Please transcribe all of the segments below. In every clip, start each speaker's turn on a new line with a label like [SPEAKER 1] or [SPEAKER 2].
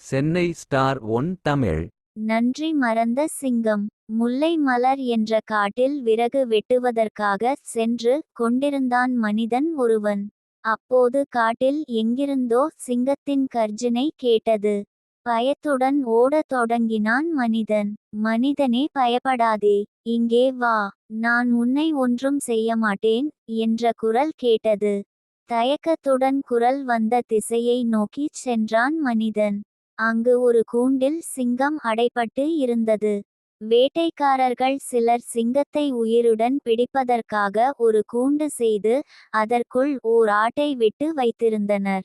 [SPEAKER 1] Chennai star one Tamil.
[SPEAKER 2] நன்றி மறந்த சிங்கம் முல்லை மலர் என்ற காட்டில் விறகு வெட்டுவதற்காக சென்று கொண்டிருந்தான் மனிதன் ஒருவன். அப்போது காட்டில் எங்கிருந்தோ சிங்கத்தின் கர்ஜனை கேட்டது. பயத்துடன் ஓடத் தொடங்கினான் மனிதன். மனிதனே பயப்படாதே இங்கே வா நான் உன்னை ஒன்றும் செய்ய மாட்டேன் என்ற குரல் கேட்டது. தயக்கத்துடன் குரல் வந்த திசையை நோக்கிச் சென்றான் மனிதன். அங்கு ஒரு கூண்டில் சிங்கம் அடைபட்டு இருந்தது. வேட்டைக்காரர்கள் சிலர் சிங்கத்தை உயிருடன் பிடிப்பதற்காக ஒரு கூண்டு செய்து அதற்குள் ஓர் ஆட்டை விட்டு வைத்திருந்தனர்.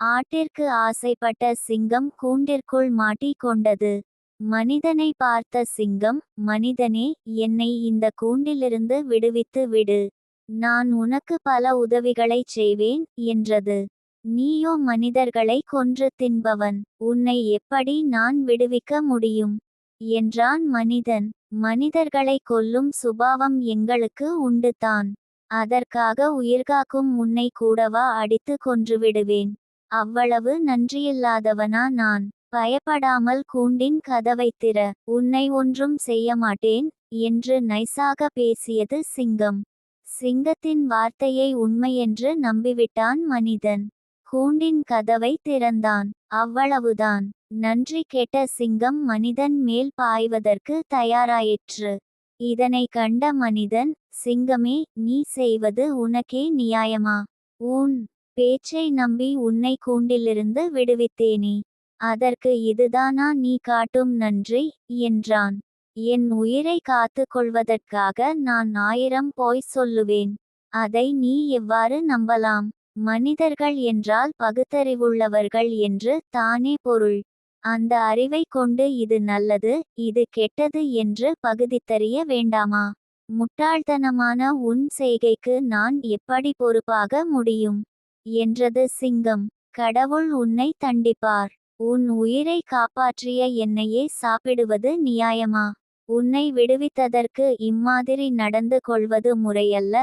[SPEAKER 2] ஆட்டிற்கு ஆசைப்பட்ட சிங்கம் கூண்டிற்குள் மாட்டிக்கொண்டது. மனிதனை பார்த்த சிங்கம் மனிதனே என்னை இந்த கூண்டிலிருந்து விடுவித்து விடு. நான் உனக்கு பல உதவிகளைச் செய்வேன் என்றது. நீயோ மனிதர்களை கொன்று தின்பவன். உன்னை எப்படி நான் விடுவிக்க முடியும்? என்றான் மனிதன். மனிதர்களை கொல்லும் சுபாவம் எங்களுக்கு உண்டு தான் அதற்காக உயிர்காக்கும் உன்னை கூடவா அடித்து கொன்றுவிடுவேன் அவ்வளவு நன்றியில்லாதவனா நான். பயப்படாமல் கூண்டின் கதவைத் திற. உன்னை ஒன்றும் செய்ய மாட்டேன் என்று நைசாக பேசியது சிங்கம். சிங்கத்தின் வார்த்தையை உண்மையென்று நம்பிவிட்டான் மனிதன். கூண்டின் கதவை திறந்தான். அவ்வளவுதான். நன்றி கெட்ட சிங்கம் மனிதன் மேல் பாய்வதற்கு தயாராயிற்று. இதனை கண்ட மனிதன் சிங்கமே நீ செய்வது உனக்கே நியாயமா? உன் பேச்சை நம்பி உன்னை கூண்டிலிருந்து விடுவித்தேனே. அதற்கு இதுதானா நீ காட்டும் நன்றி? என்றான். என் உயிரை காத்து கொள்வதற்காக நான் ஆயிரம் போய் சொல்லுவேன். அதை நீ எவ்வாறு நம்பலாம்? மனிதர்கள் என்றால் பகுத்தறிவுள்ளவர்கள் என்று தானே பொருள். அந்த அறிவை கொண்டு இது நல்லது இது கெட்டது என்று பகுதித்தறிய வேண்டாமா? முட்டாள்தனமான உன் செய்கைக்கு நான் எப்படி பொறுப்பாக முடியும்? என்றது சிங்கம். கடவுள் உன்னை தண்டிப்பார். உன் உயிரை காப்பாற்றிய என்னையே சாப்பிடுவது நியாயமா? உன்னை விடுவித்ததற்கு இம்மாதிரி நடந்து கொள்வது முறையல்ல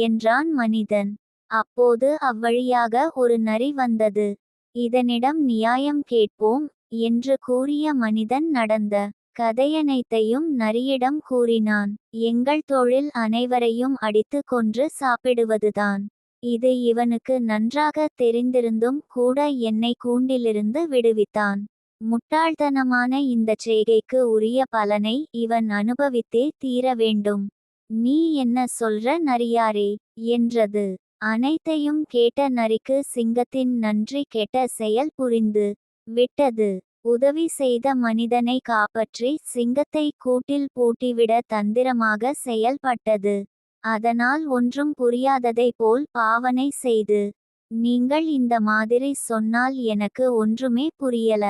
[SPEAKER 2] என்றான் மனிதன். அப்போது அவ்வழியாக ஒரு நரி வந்தது. இதனிடம் நியாயம் கேட்போம் என்று கூறிய மனிதன் நடந்த கதையனைத்தையும் நரியிடம் கூறினான். எங்கள் தொழில் அனைவரையும் அடித்து கொன்று சாப்பிடுவதுதான். இது இவனுக்கு நன்றாக தெரிந்திருந்தும் கூட என்னை கூண்டிலிருந்து விடுவித்தான். முட்டாள்தனமான இந்த செய்கைக்கு உரிய பலனை இவன் அனுபவித்தே தீர வேண்டும். நீ என்ன சொல்ற நரியாரே என்றது. அனைத்தையும் கேட்ட நரிக்கு சிங்கத்தின் நன்றி கெட்ட செயல் புரிந்து விட்டது. உதவி செய்த மனிதனை காப்பற்றி சிங்கத்தை கூட்டில் பூட்டிவிட தந்திரமாக செயல்பட்டது. அதனால் ஒன்றும் புரியாததை போல் பாவனை செய்து நீங்கள் இந்த மாதிரி சொன்னால் எனக்கு ஒன்றுமே புரியல.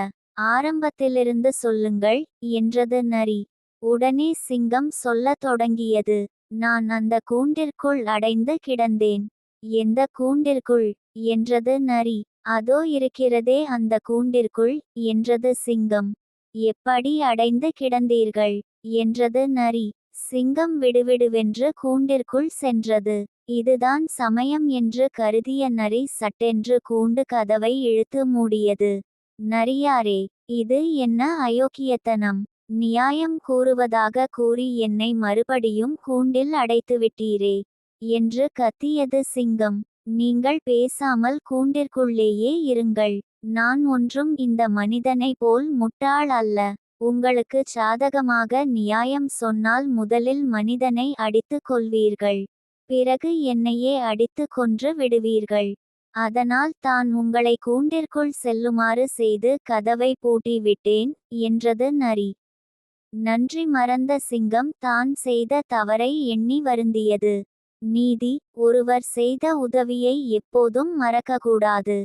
[SPEAKER 2] ஆரம்பத்திலிருந்து சொல்லுங்கள் என்றது நரி. உடனே சிங்கம் சொல்லத் தொடங்கியது. நான் அந்த கூண்டிற்குள் அடைந்து கிடந்தேன். எந்த கூண்டிற்குள்? என்றது நரி. அதோ இருக்கிறதே அந்த கூண்டிற்குள் என்றது சிங்கம். எப்படி அடைந்து கிடந்தீர்கள்? என்றது நரி. சிங்கம் விடுவிடுவென்று கூண்டிற்குள் சென்றது. இதுதான் சமயம் என்று கருதிய நரி சட்டென்று கூண்டு கதவை இழுத்து மூடியது. நரியாரே இது என்ன அயோக்கியத்தனம்? நியாயம் கூறுவதாக கூறி என்னை மறுபடியும் கூண்டில் அடைத்துவிட்டீரே. என்று கத்தியது சிங்கம். நீங்கள் பேசாமல் கூண்டிற்குள்ளேயே இருங்கள். நான் ஒன்றும் இந்த மனிதனை போல் முட்டாள் அல்ல. உங்களுக்கு சாதகமாக நியாயம் சொன்னால் முதலில் மனிதனை அடித்து கொள்வீர்கள். பிறகு என்னையே அடித்து கொன்று விடுவீர்கள். அதனால் தான் உங்களை கூண்டிற்குள் செல்லுமாறு செய்து கதவை பூட்டி விட்டேன் என்றது நரி. நன்றி மறந்த சிங்கம் தான் செய்த தவறை எண்ணி வருந்தியது. நீதி ஒருவர் செய்த உதவியை எப்போதும் மறக்கக்கூடாது.